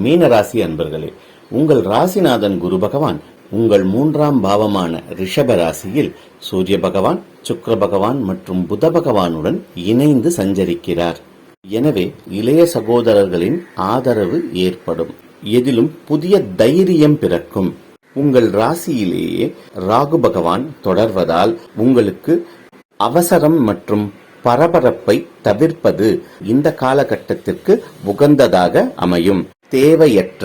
மீன ராசி அன்பர்களே உங்கள் ராசிநாதன் குரு பகவான் உங்கள் மூன்றாம் பாவமான ரிஷப ராசியில் சூரிய பகவான் சுக்ர பகவான் மற்றும் புத பகவானுடன் இணைந்து சஞ்சரிக்கிறார். எனவே இளைய சகோதரர்களின் ஆதரவு ஏற்படும். எதிலும் புதிய தைரியம் பிறக்கும். உங்கள் ராசியிலேயே ராகு பகவான் தொடர்வதால் உங்களுக்கு அவசரம் மற்றும் பரபரப்பை தவிர்ப்பது இந்த காலகட்டத்திற்கு உகந்ததாக அமையும். தேவையற்ற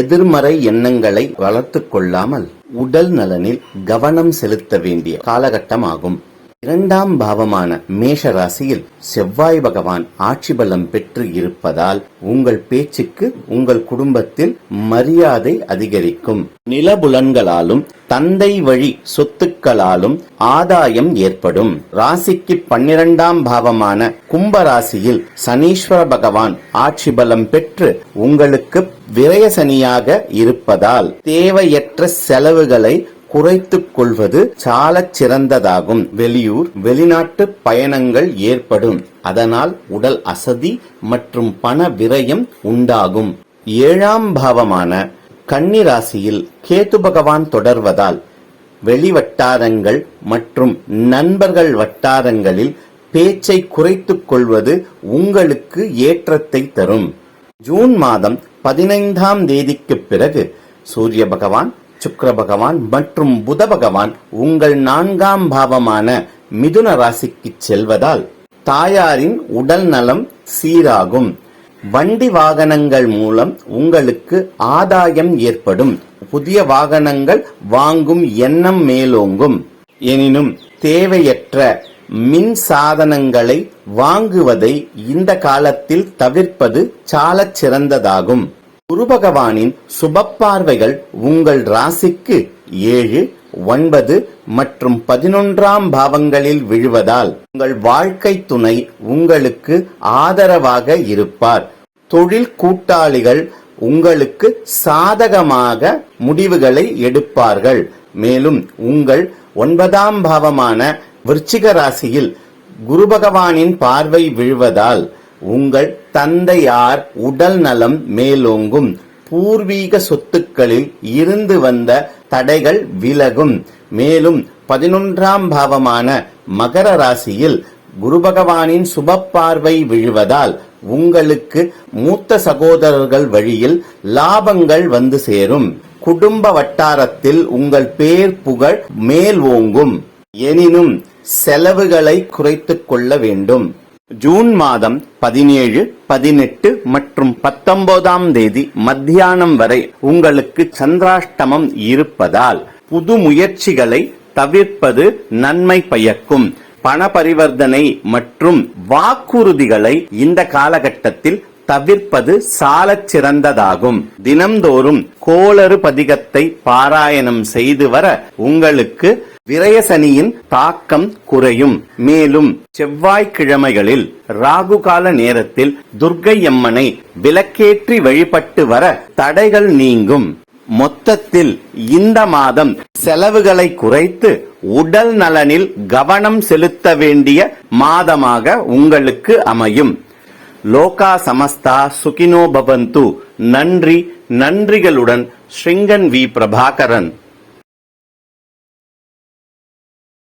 எதிர்மறை எண்ணங்களை வளர்த்து கொள்ளாமல் உடல் நலனில் கவனம் செலுத்த வேண்டிய காலகட்டமாகும். இரண்டாம் பாவமான மேஷ ராசியில் செவ்வாய் பகவான் ஆட்சி பலம் பெற்று இருப்பதால் உங்கள் பேச்சுக்கு உங்கள் குடும்பத்தில் மரியாதை அதிகரிக்கும். நிலபுலன்களாலும் தந்தை வழி சொத்துக்களாலும் ஆதாயம் ஏற்படும். ராசிக்கு பன்னிரண்டாம் பாவமான கும்ப ராசியில் சனீஸ்வர பகவான் ஆட்சி பலம் பெற்று உங்களுக்கு விரயசனியாக இருப்பதால் தேவையற்ற செலவுகளை குறைத்துக் கொள்வது சாலச் சிறந்ததாகும். வெளியூர் வெளிநாட்டு பயணங்கள் ஏற்படும். அதனால் உடல் அசதி மற்றும் பண விரயம் உண்டாகும். ஏழாம் பாவமான கன்னிராசியில் கேது பகவான் தொடர்வதால் வெளிவட்டாரங்கள் மற்றும் நண்பர்கள் வட்டாரங்களில் பேச்சை குறைத்துக் கொள்வது உங்களுக்கு ஏற்றத்தை தரும். ஜூன் மாதம் பதினைந்தாம் தேதிக்கு பிறகு சூரிய பகவான் சுக்கர பகவான் மற்றும் புத பகவான் உங்கள் நான்காம் பாவமான மிதுன ராசிக்கு செல்வதால் தாயாரின் உடல் நலம் சீராகும். வண்டி வாகனங்கள் மூலம் உங்களுக்கு ஆதாயம் ஏற்படும். புதிய வாகனங்கள் வாங்கும் எண்ணம் மேலோங்கும். எனினும் தேவையற்ற மின் சாதனங்களை வாங்குவதை இந்த காலத்தில் தவிர்ப்பது சாலச் சிறந்ததாகும். குரு பகவானின் சுபப்பார்வைகள் உங்கள் ராசிக்கு ஏழு ஒன்பது மற்றும் பதினொன்றாம் பாவங்களில் விழுவதால் உங்கள் வாழ்க்கை துணை உங்களுக்கு ஆதரவாக இருப்பார். தொழில் கூட்டாளிகள் உங்களுக்கு சாதகமாக முடிவுகளை எடுப்பார்கள். மேலும் உங்கள் ஒன்பதாம் பாவமான விருச்சிக ராசியில் குரு பகவானின் பார்வை விழுவதால் உங்கள் தந்தையார் உடல் நலம் மேலோங்கும். பூர்வீக சொத்துக்களில் இருந்து வந்த தடைகள் விலகும். மேலும் பதினொன்றாம் பாவமான மகர ராசியில் குரு பகவானின் சுப பார்வை விழுவதால் உங்களுக்கு மூத்த சகோதரர்கள் வழியில் லாபங்கள் வந்து சேரும். குடும்ப வட்டாரத்தில் உங்கள் பேர் புகழ் மேல் ஓங்கும். எனினும் செலவுகளை குறைத்துக் கொள்ள வேண்டும். ஜூன் மாதம் பதினேழு பதினெட்டு மற்றும் பத்தொன்பதாம் தேதி மத்தியானம் வரை உங்களுக்கு சந்திராஷ்டமம் இருப்பதால் புது முயற்சிகளை தவிர்ப்பது நன்மை பயக்கும். பண பரிவர்த்தனை மற்றும் வாக்குறுதிகளை இந்த காலகட்டத்தில் தவிர்ப்பது சாலச் சிறந்ததாகும். தினம்தோறும் கோளறு பதிகத்தை பாராயணம் செய்து வர உங்களுக்கு விரயசனியின் தாக்கம் குறையும். மேலும் செவ்வாய்க்கிழமைகளில் ராகுகால நேரத்தில் துர்க்கை அம்மனை விளக்கேற்றி வழிபட்டு வர தடைகள் நீங்கும். மொத்தத்தில் இந்த மாதம் செலவுகளை குறைத்து உடல் நலனில் கவனம் செலுத்த வேண்டிய மாதமாக உங்களுக்கு அமையும். லோகா சமஸ்தா சுகினோ பவந்து. நன்றி நன்றிகளுடன் ஸ்ருங்கன் வி பிரபாகரன்.